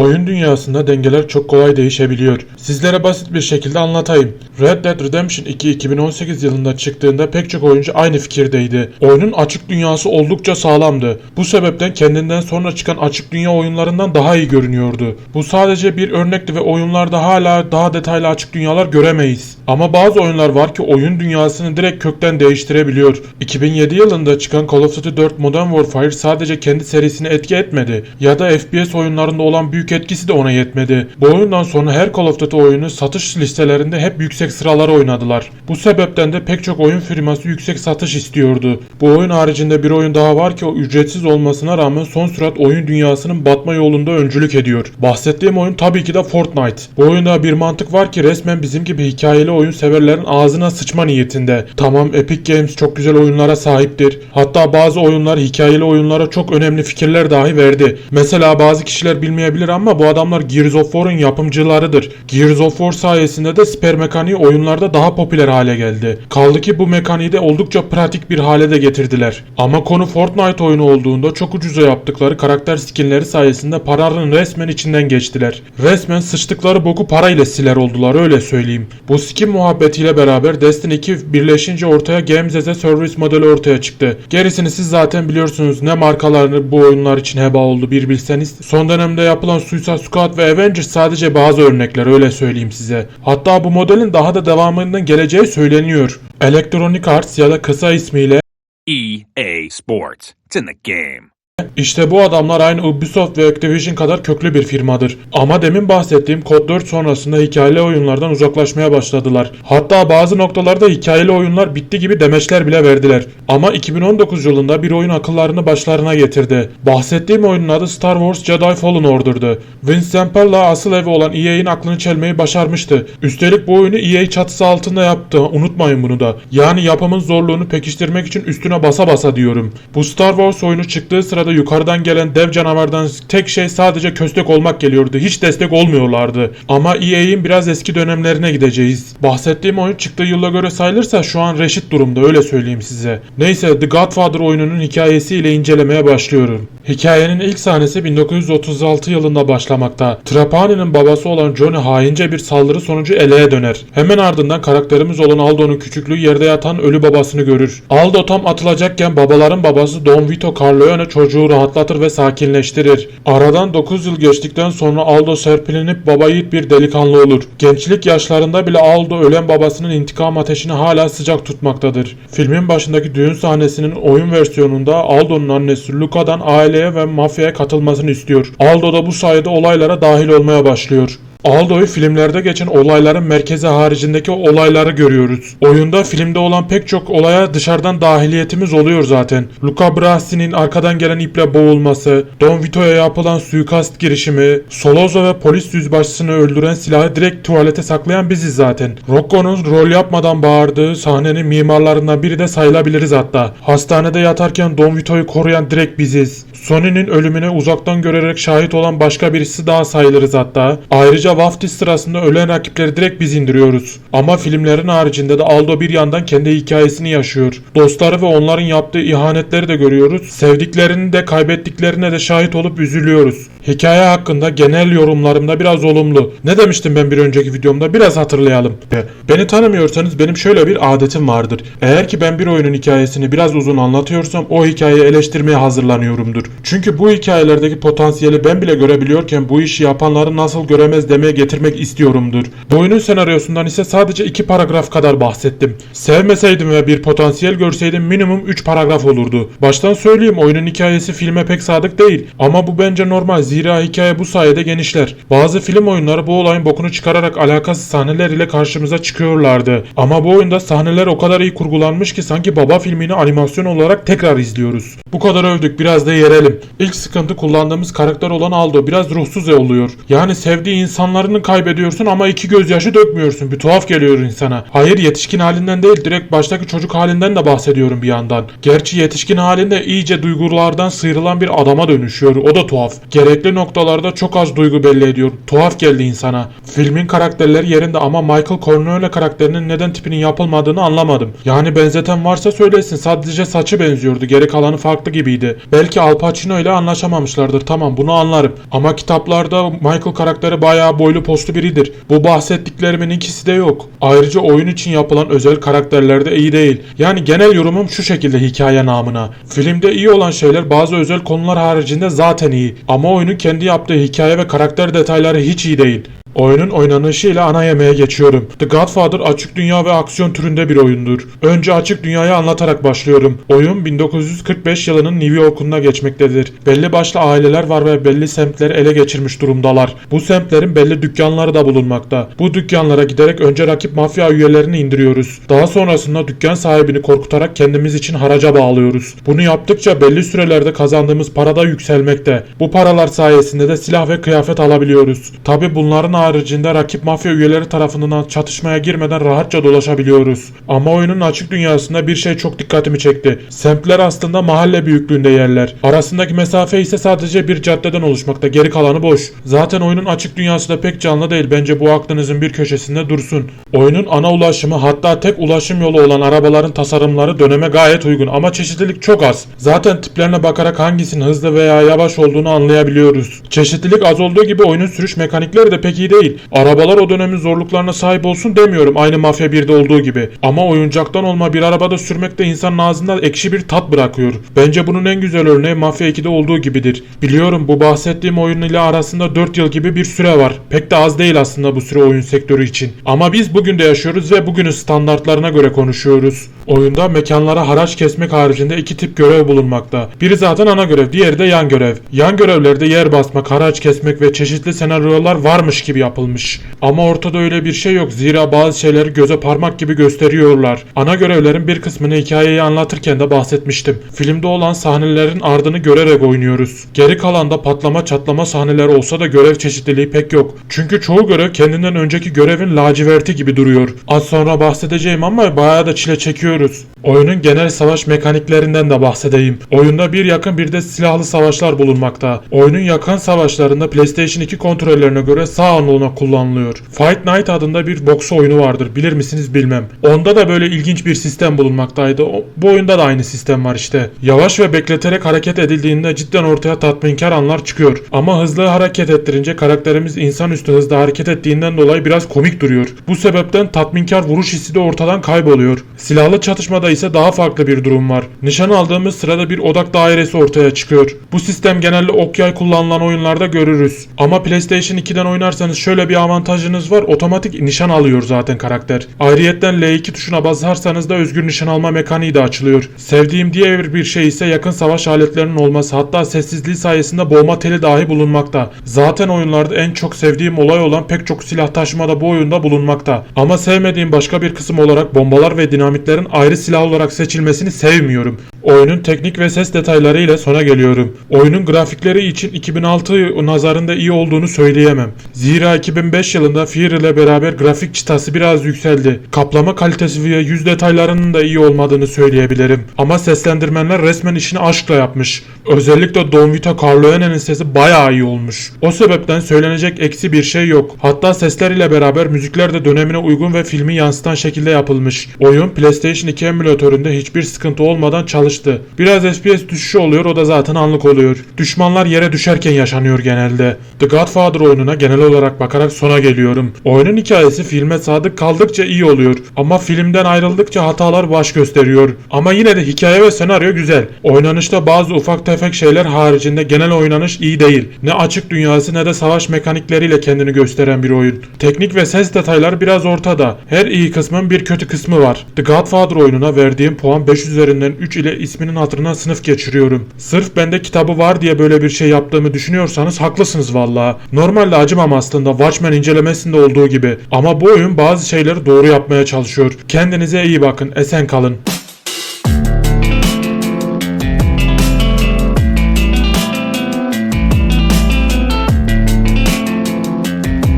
Oyun dünyasında dengeler çok kolay değişebiliyor. Sizlere basit bir şekilde anlatayım. Red Dead Redemption 2 2018 yılında çıktığında pek çok oyuncu aynı fikirdeydi. Oyunun açık dünyası oldukça sağlamdı. Bu sebepten kendinden sonra çıkan açık dünya oyunlarından daha iyi görünüyordu. Bu sadece bir örnekti ve oyunlarda hala daha detaylı açık dünyalar göremeyiz. Ama bazı oyunlar var ki oyun dünyasını direkt kökten değiştirebiliyor. 2007 yılında çıkan Call of Duty 4 Modern Warfare sadece kendi serisine etki etmedi ya da FPS oyunlarında olan büyük etkisi de ona yetmedi. Bu oyundan sonra her Call of Duty oyunu satış listelerinde hep yüksek sıralara oynadılar. Bu sebepten de pek çok oyun firması yüksek satış istiyordu. Bu oyun haricinde bir oyun daha var ki o ücretsiz olmasına rağmen son sürat oyun dünyasının batma yolunda öncülük ediyor. Bahsettiğim oyun tabii ki de Fortnite. Bu oyunda bir mantık var ki resmen bizim gibi hikayeli oyun severlerin ağzına sıçma niyetinde. Tamam Epic Games çok güzel oyunlara sahiptir. Hatta bazı oyunlar hikayeli oyunlara çok önemli fikirler dahi verdi. Mesela bazı kişiler bilmeyebilir ama bu adamlar Gears of War'un yapımcılarıdır. Gears of War sayesinde de siper mekaniği oyunlarda daha popüler hale geldi. Kaldı ki bu mekaniği de oldukça pratik bir hale de getirdiler. Ama konu Fortnite oyunu olduğunda çok ucuza yaptıkları karakter skinleri sayesinde paranın resmen içinden geçtiler. Resmen sıçtıkları boku parayla siler oldular öyle söyleyeyim. Bu skin muhabbetiyle beraber Destiny 2 birleşince ortaya Games as a Service modeli ortaya çıktı. Gerisini siz zaten biliyorsunuz ne markalarını bu oyunlar için heba oldu bir bilseniz. Son dönemde yapılan Suicide Squad ve Avengers sadece bazı örnekler öyle söyleyeyim size. Hatta bu modelin daha da devamının geleceği söyleniyor. Electronic Arts ya da kısa ismiyle EA Sports. It's in the game. İşte bu adamlar aynı Ubisoft ve Activision kadar köklü bir firmadır. Ama demin bahsettiğim Kod 4 sonrasında hikayeli oyunlardan uzaklaşmaya başladılar. Hatta bazı noktalarda hikayeli oyunlar bitti gibi demeçler bile verdiler. Ama 2019 yılında bir oyun akıllarını başlarına getirdi. Bahsettiğim oyunun adı Star Wars Jedi Fallen Order'dı. Vince Zampella asıl evi olan EA'in aklını çelmeyi başarmıştı. Üstelik bu oyunu EA çatısı altında yaptı. Unutmayın bunu da. Yani yapımın zorluğunu pekiştirmek için üstüne basa basa diyorum. Bu Star Wars oyunu çıktığı sırada yukarıdan gelen dev canavardan tek şey sadece köstek olmak geliyordu. Hiç destek olmuyorlardı. Ama EA'in biraz eski dönemlerine gideceğiz. Bahsettiğim oyun çıktığı yıla göre sayılırsa şu an reşit durumda öyle söyleyeyim size. Neyse The Godfather oyununun hikayesiyle incelemeye başlıyorum. Hikayenin ilk sahnesi 1936 yılında başlamakta. Trapani'nin babası olan Johnny haince bir saldırı sonucu eleğe döner. Hemen ardından karakterimiz olan Aldo'nun küçüklüğü yerde yatan ölü babasını görür. Aldo tam atılacakken babaların babası Don Vito Corleone çocuğu rahatlatır ve sakinleştirir. Aradan 9 yıl geçtikten sonra Aldo serpilinip baba yiğit bir delikanlı olur. Gençlik yaşlarında bile Aldo ölen babasının intikam ateşini hala sıcak tutmaktadır. Filmin başındaki düğün sahnesinin oyun versiyonunda Aldo'nun annesi Luca'dan aileye ve mafyaya katılmasını istiyor. Aldo da bu sayede olaylara dahil olmaya başlıyor. Aldo'yu filmlerde geçen olayların merkezi haricindeki olayları görüyoruz. Oyunda filmde olan pek çok olaya dışarıdan dahiliyetimiz oluyor zaten. Luca Brassi'nin arkadan gelen iple boğulması, Don Vito'ya yapılan suikast girişimi, Solozo ve polis yüzbaşısını öldüren silahı direkt tuvalete saklayan biziz zaten. Rocco'nun rol yapmadan bağırdığı sahnenin mimarlarından biri de sayılabiliriz hatta. Hastanede yatarken Don Vito'yu koruyan direkt biziz. Sony'nin ölümüne uzaktan görerek şahit olan başka birisi daha sayılırız hatta. Ayrıca vaftiz sırasında ölen rakipleri direkt biz indiriyoruz. Ama filmlerin haricinde de Aldo bir yandan kendi hikayesini yaşıyor. Dostları ve onların yaptığı ihanetleri de görüyoruz. Sevdiklerini de kaybettiklerine de şahit olup üzülüyoruz. Hikaye hakkında genel yorumlarımda biraz olumlu. Ne demiştim ben bir önceki videomda biraz hatırlayalım. Beni tanımıyorsanız benim şöyle bir adetim vardır. Eğer ki ben bir oyunun hikayesini biraz uzun anlatıyorsam o hikayeyi eleştirmeye hazırlanıyorumdur. Çünkü bu hikayelerdeki potansiyeli ben bile görebiliyorken bu işi yapanları nasıl göremez demeye getirmek istiyorumdur. Bu oyunun senaryosundan ise sadece iki paragraf kadar bahsettim. Sevmeseydim ve bir potansiyel görseydim minimum 3 paragraf olurdu. Baştan söyleyeyim oyunun hikayesi filme pek sadık değil ama bu bence normal zira hikaye bu sayede genişler. Bazı film oyunları bu olayın bokunu çıkararak alakasız sahneler ile karşımıza çıkıyorlardı. Ama bu oyunda sahneler o kadar iyi kurgulanmış ki sanki baba filmini animasyon olarak tekrar izliyoruz. Bu kadar övdük biraz da yerelim. İlk sıkıntı kullandığımız karakter olan Aldo biraz ruhsuz oluyor. Yani sevdiği insanlarını kaybediyorsun ama iki gözyaşı dökmüyorsun. Bir tuhaf geliyor insana. Hayır yetişkin halinden değil direkt baştaki çocuk halinden de bahsediyorum bir yandan. Gerçi yetişkin halinde iyice duygulardan sıyrılan bir adama dönüşüyor. O da tuhaf. Gerekli Gerekli noktalarda çok az duygu belli ediyor. Tuhaf geldi insana. Filmin karakterleri yerinde ama Michael Corleone karakterinin neden tipinin yapılmadığını anlamadım. Yani benzeten varsa söylesin. Sadece saçı benziyordu. Geri kalanı farklı gibiydi. Belki Al Pacino ile anlaşamamışlardır. Tamam bunu anlarım. Ama kitaplarda Michael karakteri bayağı boylu postlu biridir. Bu bahsettiklerimin ikisi de yok. Ayrıca oyun için yapılan özel karakterler de iyi değil. Yani genel yorumum şu şekilde hikaye namına. Filmde iyi olan şeyler bazı özel konular haricinde zaten iyi. Ama oyunun kendi yaptığı hikaye ve karakter detayları hiç iyi değil. Oyunun oynanışıyla ana yemeğe geçiyorum. The Godfather açık dünya ve aksiyon türünde bir oyundur. Önce açık dünyayı anlatarak başlıyorum. Oyun 1945 yılının New York'unda geçmektedir. Belli başlı aileler var ve belli semtleri ele geçirmiş durumdalar. Bu semtlerin belli dükkanları da bulunmakta. Bu dükkanlara giderek önce rakip mafya üyelerini indiriyoruz. Daha sonrasında dükkan sahibini korkutarak kendimiz için haraca bağlıyoruz. Bunu yaptıkça belli sürelerde kazandığımız para da yükselmekte. Bu paralar sayesinde de silah ve kıyafet alabiliyoruz. Tabi bunların haricinde rakip mafya üyeleri tarafından çatışmaya girmeden rahatça dolaşabiliyoruz. Ama oyunun açık dünyasında bir şey çok dikkatimi çekti. Semtler aslında mahalle büyüklüğünde yerler. Arasındaki mesafe ise sadece bir caddeden oluşmakta. Geri kalanı boş. Zaten oyunun açık dünyası da pek canlı değil. Bence bu aklınızın bir köşesinde dursun. Oyunun ana ulaşımı hatta tek ulaşım yolu olan arabaların tasarımları döneme gayet uygun ama çeşitlilik çok az. Zaten tiplerine bakarak hangisinin hızlı veya yavaş olduğunu anlayabiliyoruz. Çeşitlilik az olduğu gibi oyunun sürüş mekanikleri de pek iyi değil. Arabalar o dönemin zorluklarına sahip olsun demiyorum aynı Mafya 1'de olduğu gibi. Ama oyuncaktan olma bir arabada sürmek de insanın ağzında ekşi bir tat bırakıyor. Bence bunun en güzel örneği Mafya 2'de olduğu gibidir. Biliyorum bu bahsettiğim oyun ile arasında 4 yıl gibi bir süre var. Pek de az değil aslında bu süre oyun sektörü için. Ama biz bugün de yaşıyoruz ve bugünün standartlarına göre konuşuyoruz. Oyunda mekanlara haraç kesmek haricinde iki tip görev bulunmakta. Biri zaten ana görev, diğeri de yan görev. Yan görevlerde yer basmak, haraç kesmek ve çeşitli senaryolar varmış gibi yapılmış. Ama ortada öyle bir şey yok. Zira bazı şeyleri göze parmak gibi gösteriyorlar. Ana görevlerin bir kısmını hikayeyi anlatırken de bahsetmiştim. Filmde olan sahnelerin ardını görerek oynuyoruz. Geri kalanda patlama çatlama sahneleri olsa da görev çeşitliliği pek yok. Çünkü çoğu görev kendinden önceki görevin laciverti gibi duruyor. Az sonra bahsedeceğim ama bayağı da çile çekiyoruz. Oyunun genel savaş mekaniklerinden de bahsedeyim. Oyunda bir yakın bir de silahlı savaşlar bulunmakta. Oyunun yakın savaşlarında PlayStation 2 kontrollerine göre sağ anlamına kullanılıyor. Fight Night adında bir boks oyunu vardır. Bilir misiniz bilmem. Onda da böyle ilginç bir sistem bulunmaktaydı. Bu oyunda da aynı sistem var işte. Yavaş ve bekleterek hareket edildiğinde cidden ortaya tatminkar anlar çıkıyor. Ama hızlı hareket ettirince karakterimiz insanüstü hızda hareket ettiğinden dolayı biraz komik duruyor. Bu sebepten tatminkar vuruş hissi de ortadan kayboluyor. Silahlı çatışmada ise daha farklı bir durum var. Nişan aldığımız sırada bir odak dairesi ortaya çıkıyor. Bu sistem genelde ok kullanılan oyunlarda görürüz. Ama PlayStation 2'den oynarsanız şöyle bir avantajınız var. Otomatik nişan alıyor zaten karakter. Ayrıyetten L2 tuşuna basarsanız da özgür nişan alma mekaniği de açılıyor. Sevdiğim diğer bir şey ise yakın savaş aletlerinin olması. Hatta sessizliği sayesinde boğma teli dahi bulunmakta. Zaten oyunlarda en çok sevdiğim olay olan pek çok silah taşıma da bu oyunda bulunmakta. Ama sevmediğim başka bir kısım olarak bombalar ve dinamitlerin ayrı silah olarak seçilmesini sevmiyorum. Oyunun teknik ve ses detayları ile sona geliyorum. Oyunun grafikleri için 2006 nazarında iyi olduğunu söyleyemem. Zira 2005 yılında Fear ile beraber grafik çıtası biraz yükseldi. Kaplama kalitesi ve yüz detaylarının da iyi olmadığını söyleyebilirim. Ama seslendirmenler resmen işini aşkla yapmış. Özellikle Don Vito Corleone'nin sesi bayağı iyi olmuş. O sebepten söylenecek eksi bir şey yok. Hatta sesler ile beraber müzikler de dönemine uygun ve filmi yansıtan şekilde yapılmış. Oyun PlayStation 2 emülatöründe hiçbir sıkıntı olmadan çalıştı. Biraz FPS düşüşü oluyor o da zaten anlık oluyor. Düşmanlar yere düşerken yaşanıyor genelde. The Godfather oyununa genel olarak bakarak sona geliyorum. Oyunun hikayesi filme sadık kaldıkça iyi oluyor. Ama filmden ayrıldıkça hatalar baş gösteriyor. Ama yine de hikaye ve senaryo güzel. Oynanışta bazı ufak tefek şeyler haricinde genel oynanış iyi değil. Ne açık dünyası ne de savaş mekanikleriyle kendini gösteren bir oyun. Teknik ve ses detaylar biraz ortada. Her iyi kısmın bir kötü kısmı var. The Godfather oyununa verdiğim puan 5 üzerinden 3 ile isminin hatırına sınıf geçiriyorum. Sırf bende kitabı var diye böyle bir şey yaptığımı düşünüyorsanız haklısınız valla. Normalde acımam aslında Watchmen incelemesinde olduğu gibi. Ama bu oyun bazı şeyleri doğru yapmaya çalışıyor. Kendinize iyi bakın. Esen kalın.